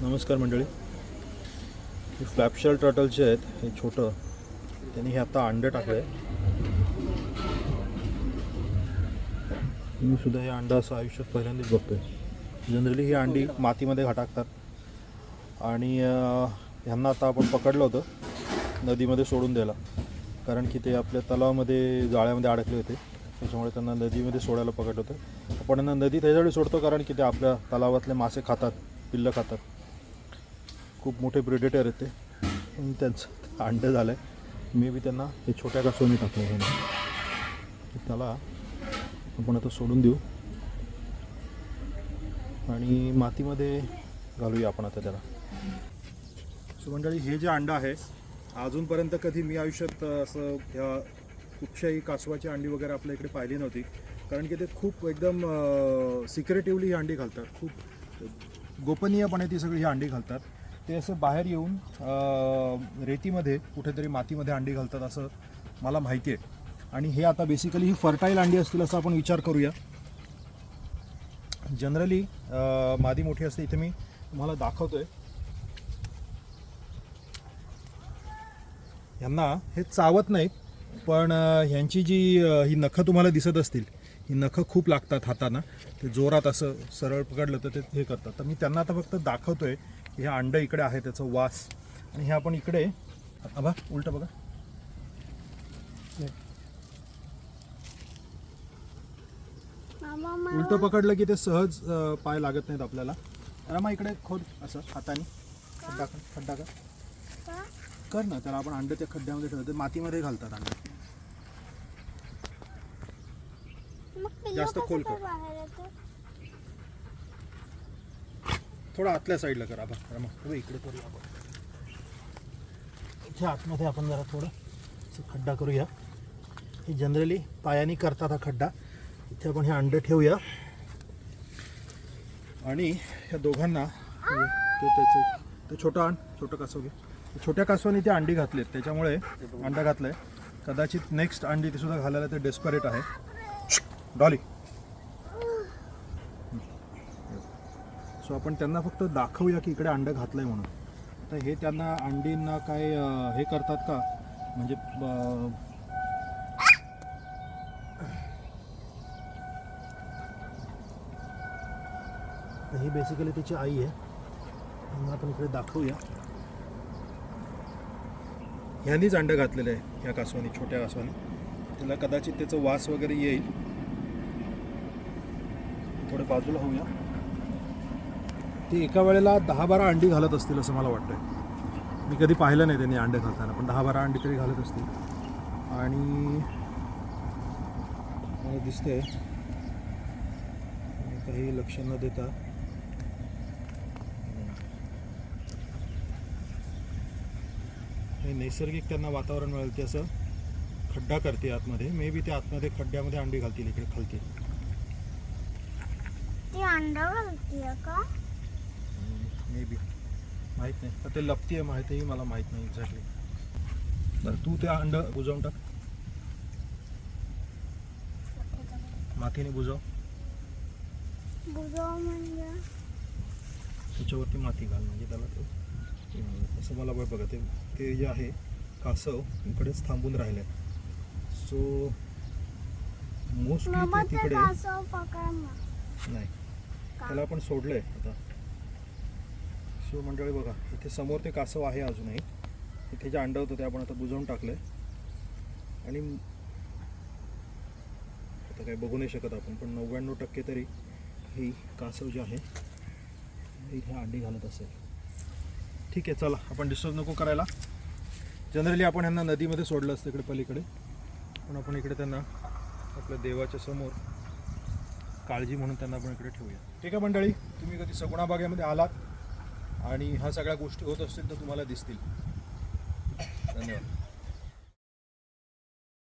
नमस्कार मंडळी. हे फ्लॅपशेल टर्टल जे आहेत हे छोटं त्यांनी हे आता अंडे टाकले मी सुद्धा हे अंडं असं आयुष्यात पहिल्यांदाच बघतोय. जनरली ही अंडी मातीमध्ये घाटाकतात. आणि ह्यांना आता आपण पकडलं होतं नदीमध्ये सोडून द्यायला. कारण की ते आपल्या तलावामध्ये जाळ्यामध्ये अडकले होते. त्याच्यामुळे त्यांना नदीमध्ये सोडायला पकडलं होतं. आपण यांना नदी त्याच्यावेळी सोडतो कारण की ते आपल्या तलावातले मासे खातात पिल्लं खातात. खूप मोठे प्रेडेटर आहेत ते. पण त्यांचं अंडं झालं आहे मे बी त्यांना हे छोट्या कासवनी टाकलं आहे त्याला आपण आता सोडून देऊ. आणि मातीमध्ये घालूया आपण आता त्याला. सो मंडळी हे जे अंडं आहे अजूनपर्यंत कधी मी आयुष्यात असं ह्या कुठच्याही कासवाची अंडी वगैरे आपल्या इकडे पाहिली नव्हती. कारण की ते खूप एकदम सिक्रेटिव्हली ही अंडी घालतात. खूप गोपनीयपणे ती सगळी ही अंडी घालतात. ते असं बाहेर येऊन रेतीमध्ये कुठेतरी मातीमध्ये अंडी घालतात असं मला माहिती आहे. आणि हे आता बेसिकली ही फर्टाईल अंडी असतील असं आपण विचार करूया. जनरली मादी मोठी असते इथे मी तुम्हाला दाखवतोय. यांना हे चावत नाहीत पण ह्यांची जी ही नखं तुम्हाला दिसत असतील ही नखं खूप लागतात हाताना. ते जोरात असं सरळ पकडलं तर ते हे करतात. तर मी त्यांना आता फक्त दाखवतोय हे अंडं इकडे आहे त्याचं वास. आणि हे आपण इकडे बघा उलट बघा. उलट पकडलं की ते सहज पाय लागत नाहीत आपल्याला. रमा इकडे खोद असं हाताने. खड्डा कर खड्डा कर. कर ना त्याला आपण अंडे त्या खड्ड्यामध्ये ठेवतो मातीमध्ये घालतात अंडे. जास्त खोल कर. थोडं आतल्या साईडला करा बा मग हो, इकडे करूया आपण. इथे आतमध्ये आपण जरा थोडं असं खड्डा करूया. हे जनरली पायाने करतात हा खड्डा. इथे आपण हे अंडे ठेवूया. आणि ह्या दोघांना ते त्याचं ते छोटं आण छोटं कासव घे. छोट्या कासवाने ते अंडी घातलेत त्याच्यामुळे अंडा घातलंय. कदाचित नेक्स्ट अंडी ते सुद्धा घालायला ते डेस्परेट आहे. डॉली. सो आपण त्यांना फक्त दाखवूया की इकडे अंडं घातलं आहे म्हणून. तर हे त्यांना अंडींना काय हे करतात का? म्हणजे ही बेसिकली तिची आई आहे. त्यांना आपण इकडे दाखवूया. ह्यांनीच अंडं घातलेलं आहे ह्या कासवानी छोट्या कासवानी. त्याला कदाचित त्याचं वास वगैरे येईल. थोडं बाजूला होऊया. ते एका वेळेला दहा बारा अंडी घालत असतील असं मला वाटतं मी कधी पाहिलं नाही त्यांनी अंडे घालताना पण दहा बारा अंडी तरी घालत असतील. आणि मला दिसतंय काही लक्ष न देता. हे नैसर्गिक त्यांना वातावरण मिळेल ते असं खड्डा करते आतमध्ये. मे बी ते आतमध्ये खड्ड्यामध्ये अंडी घालतील इकडे खालतील ती अंडा का? मे बी माहीत नाही. तर ते लपती आहे माहितीही मला माहीत नाही एक्झॅक्टली बरं तू ते अंड बुजवून टाक. मातीने बुजव. म्हणजे? त्याच्यावरती माती घाल म्हणजे त्याला ते. असं मला बघ बघा ते ते जे आहे कासव इकडेच थांबून राहिले सो मोस्टली ते तिकडे नाही. त्याला आपण सोडलंय आता. सो मंडळी बघा इथे समोर ते कासव आहे अजूनही. इथे जे अंडं होतं ते आपण आता बुजवून टाकलं आहे आणि आता काही बघू नाही शकत आपण पण नव्याण्णव टक्के तरी ही कासव जे आहे इथे अंडी घालत असेल. ठीक आहे चला आपण डिस्टर्ब नको करायला. जनरली आपण यांना नदीमध्ये सोडलं असतं इकडे पलीकडे. पण आपण इकडे त्यांना आपल्या देवाच्या समोर काळजी म्हणून त्यांना आपण इकडे ठेवूया. ठीक आहे मंडळी तुम्ही कधी सगुणा बागेमध्ये आलात आणि ह्या सगळ्या गोष्टी होत असतील तर तुम्हाला दिसतील. धन्यवाद.